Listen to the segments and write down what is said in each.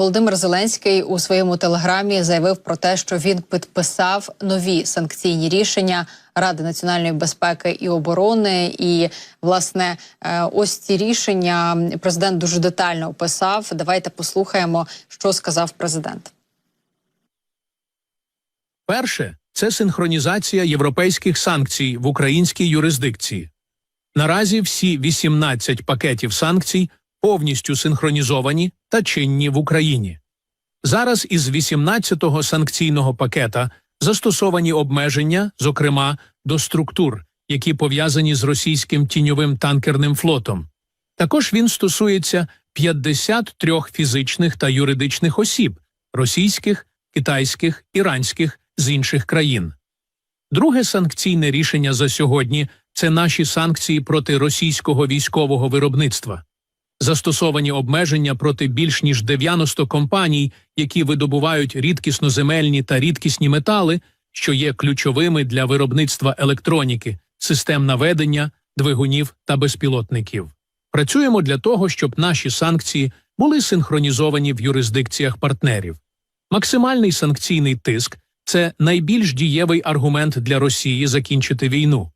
Володимир Зеленський у своєму телеграмі заявив про те, що він підписав нові санкційні рішення Ради національної безпеки і оборони. І власне е, ось ці рішення президент дуже детально описав. Давайте послухаємо, що сказав президент. Перше це синхронізація європейських санкцій в українській юрисдикції. Наразі всі 18 пакетів санкцій повністю синхронізовані та чинні в Україні. Зараз із 18-го санкційного пакета застосовані обмеження, зокрема до структур, які пов'язані з російським тіньовим танкерним флотом. Також він стосується 53 фізичних та юридичних осіб російських, китайських, іранських з інших країн. Друге санкційне рішення за сьогодні це наші санкції проти російського військового виробництва. Застосовані обмеження проти більш ніж 90 компаній, які видобувають рідкісноземельні та рідкісні метали, що є ключовими для виробництва електроніки, систем наведення, двигунів та безпілотників. Працюємо для того, щоб наші санкції були синхронізовані в юрисдикціях партнерів. Максимальний санкційний тиск це найбільш дієвий аргумент для Росії закінчити війну.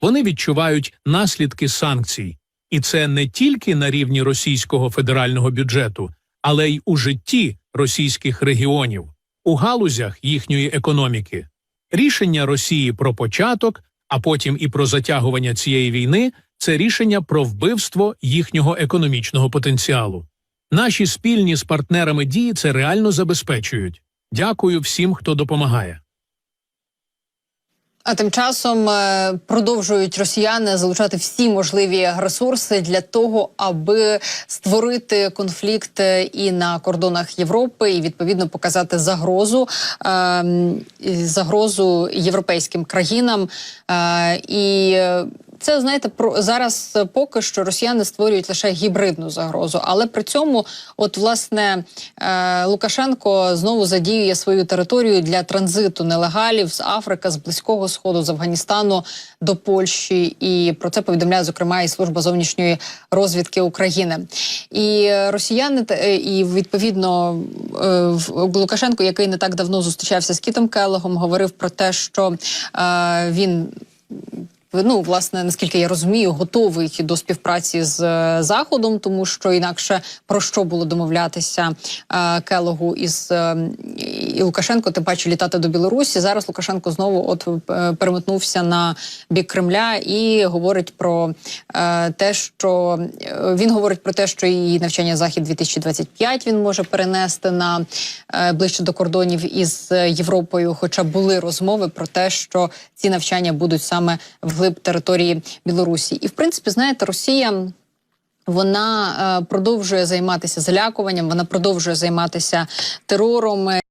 Вони відчувають наслідки санкцій, і це не тільки на рівні російського федерального бюджету, але й у житті російських регіонів, у галузях їхньої економіки. Рішення Росії про початок, а потім і про затягування цієї війни це рішення про вбивство їхнього економічного потенціалу. Наші спільні з партнерами дії це реально забезпечують. Дякую всім, хто допомагає. А тим часом е, продовжують росіяни залучати всі можливі ресурси для того, аби створити конфлікт е, і на кордонах Європи, і відповідно показати загрозу е, загрозу європейським країнам. Е, і це знаєте, про зараз поки що росіяни створюють лише гібридну загрозу, але при цьому, от власне, е, Лукашенко знову задіює свою територію для транзиту нелегалів з Африки, з близького сходу, з Афганістану до Польщі. І про це повідомляє зокрема і служба зовнішньої розвідки України. І росіяни е, і відповідно е, Лукашенко, який не так давно зустрічався з Кітом Келлогом, говорив про те, що е, він ну, власне, наскільки я розумію, готовий до співпраці з е, заходом, тому що інакше про що було домовлятися е, Келогу із е, і Лукашенко, тим паче літати до Білорусі. Зараз Лукашенко знову от е, переметнувся на бік Кремля і говорить про е, те, що е, він говорить про те, що і навчання захід 2025 він може перенести на е, ближче до кордонів із Європою. Хоча були розмови про те, що ці навчання будуть саме вглиб території Білорусі. І в принципі, знаєте, Росія. Вона е, продовжує займатися залякуванням, вона продовжує займатися терором.